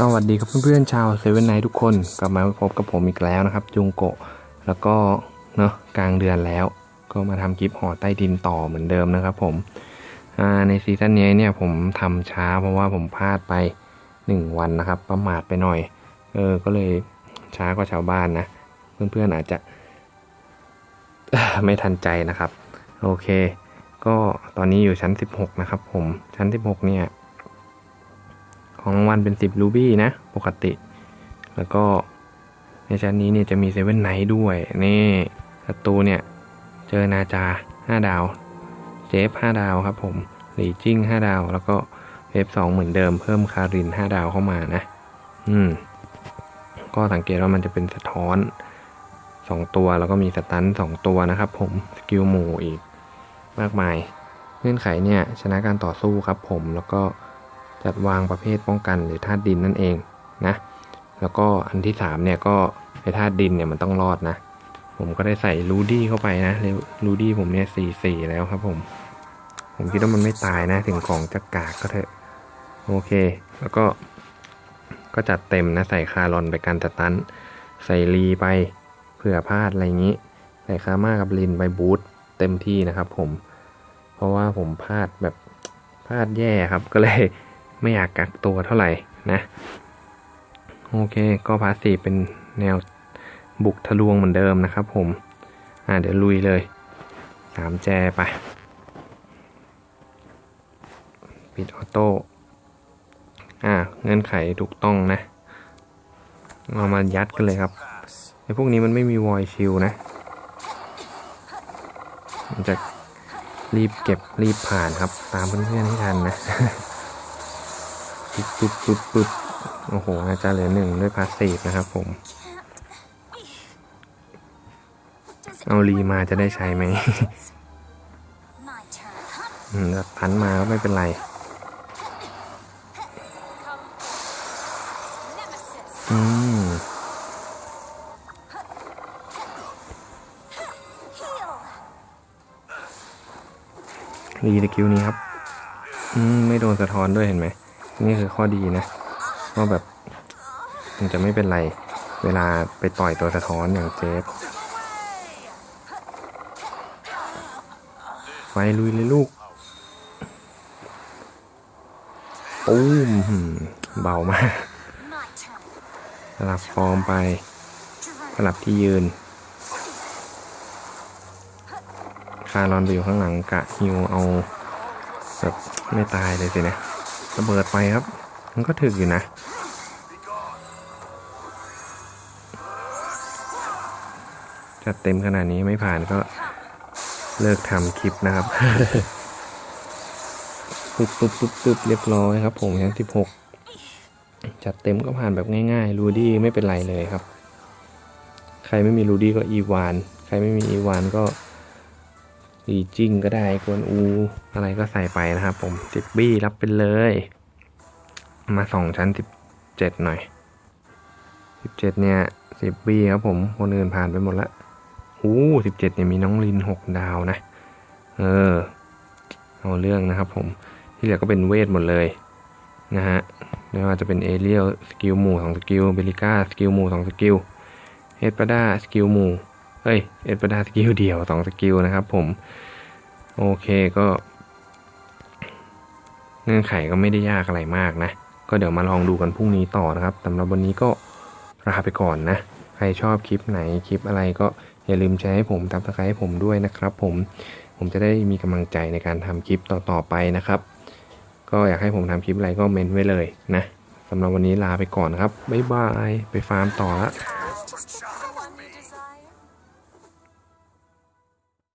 สวัสดีครับเพื่อนๆชาวเซเว่นไนทุกคนกลับมาพบกับผมอีกแล้วนะครับจุงโกะแล้วก็เนาะกลางเดือนแล้ว ก็มาทำคลิปห่อใต้ดินต่อเหมือนเดิมนะครับผมในซีซั่นนี้เนี่ยผมทำช้าเพราะว่าผมพลาดไปหนึ่งวันนะครับ ประมาทไปหน่อยเออก็เลยช้ากว่าชาวบ้านนะ เพื่อนๆอาจจะ ไม่ทันใจนะครับ โอเค ก็ตอนนี้อยู่ชั้น 16 นะครับ ผมชั้น 16 เนี่ย ของรางวัลเป็น 10 รูบี้นะ ปกติ แล้วก็ในชั้นนี้เนี่ยจะมีเซเว่นไนท์ด้วย นี่ศัตรูเนี่ย เจอนาจา 5 ดาวเจฟ5ดาวครับผมหลีจิ้ง 5 ดาว แล้วก็เวฟ2เหมือนเดิมเพิ่มคาริน 5 ดาวเข้ามานะ อืม ก็สังเกตว่ามันจะเป็นสะท้อน 2 ตัวแล้วก็มีสตัน 2 ตัวนะครับผม สกิลหมู่อีก มากมาย เงื่อนไขเนี่ย ชนะการต่อสู้ครับผมแล้วก็ จัดวางประเภทป้องกันหรือธาตุดินนั่นเองนะแล้วก็อันที่สามเนี่ยก็ไอธาตุดินเนี่ยมันต้องรอดนะ ผมก็ได้ใส่รูดี้เข้าไปนะรูดี้ผมเนี่ยสี่สี่แล้วครับผม ผมคิดว่ามันไม่ตายนะ ถึงของจะกากก็เถอะ โอเค แล้วก็ ก็จัดเต็มนะใส่คารอนไปการจัดตัน ใส่รีไปเผื่อพลาดอะไรอย่างนี้ ใส่คาม่ากับลินไปบูทเต็มที่นะครับผม เพราะว่าผมพลาดแบบพลาดแย่ครับก็เลย ไม่อยากกักตัวเท่าไหร่นะ โอเค ก็พาสีเป็นแนวบุกทะลวงเหมือนเดิมนะครับผม อ่าเดี๋ยวลุยเลยสามแจไป ปิดออโต้ อ่า เงื่อนไขถูกต้องนะเอามายัดกันเลยครับไอ้พวกนี้มันไม่มีวอยชิลนะ มันจะรีบเก็บรีบผ่านครับ ตามเพื่อนๆให้ทันนะ ปึ๊บปึ๊บปึ๊บปึ๊บโอ้โหอาจารย์เหลือหนึ่งด้วยพาสซีฟนะครับผม เอารีมาจะได้ใช้ไหมอืมแล้วพันมาก็ไม่เป็นไรอืมรีสกิลนี้ครับ อืม ไม่โดนสะท้อนด้วยเห็นไหม นี่คือข้อดีนะว่าแบบมันจะไม่เป็นไรเวลาไปต่อยตัวสะท้อนอย่างเจฟไฟลุยเลยลูกปุ้มเบามากสลับฟอร์มไปสลับที่ยืน คารอนไปอยู่ข้างหลังกะฮิวเอาแบบไม่ตายเลยสินะ ระเบิดไปครับ มันก็ถึกอยู่นะ จัดเต็มขนาดนี้ไม่ผ่านก็เลิกทำคลิปนะครับปุ๊บปุ๊บปุ๊บปุ๊บเรียบร้อยครับผมชั้นสิบหกจัดเต็มก็ผ่านแบบง่ายๆ รูดี้ไม่เป็นไรเลยครับ ใครไม่มีรูดี้ก็อีวาน ใครไม่มีอีวานก็ อีจิ้งก็ได้กวนอู อะไรก็ใส่ไปนะครับผมสิบบี้รับไปเลย มาสองชั้นสิบเจ็ดหน่อยสิบเจ็ดเนี่ยสิบบี้ครับผมคนอื่นผ่านไปหมดละอู้สิบเจ็ดเนี่ยมีน้องลินหกดาวนะ เออ เอาเรื่องนะครับผมที่เหลือก็เป็นเวทหมดเลยนะฮะไม่ว่าจะเป็นเอเรียลสกิลหมู่สองสกิลเบลิก้าสกิลหมู่สองสกิลเอสปาด้าสกิลหมู่ เอ้ย เอสปาดาสกิลเดี่ยวสองสกิลนะครับผม โอเคก็เงื่อนไขก็ไม่ได้ยากอะไรมากนะ ก็เดี๋ยวมาลองดูกันพรุ่งนี้ต่อนะครับสำหรับวันนี้ก็ลาไปก่อนนะ ใครชอบคลิปไหนคลิปอะไรก็อย่าลืมแชร์ให้ผมทับสไครให้ผมด้วยนะครับ ผมผมจะได้มีกำลังใจในการทำคลิปต่อๆไปนะครับ ก็อยากให้ผมทำคลิปอะไรก็เมนไว้เลยนะสำหรับวันนี้ลาไปก่อนนะครับ บ๊ายบาย ไปฟาร์มต่อละ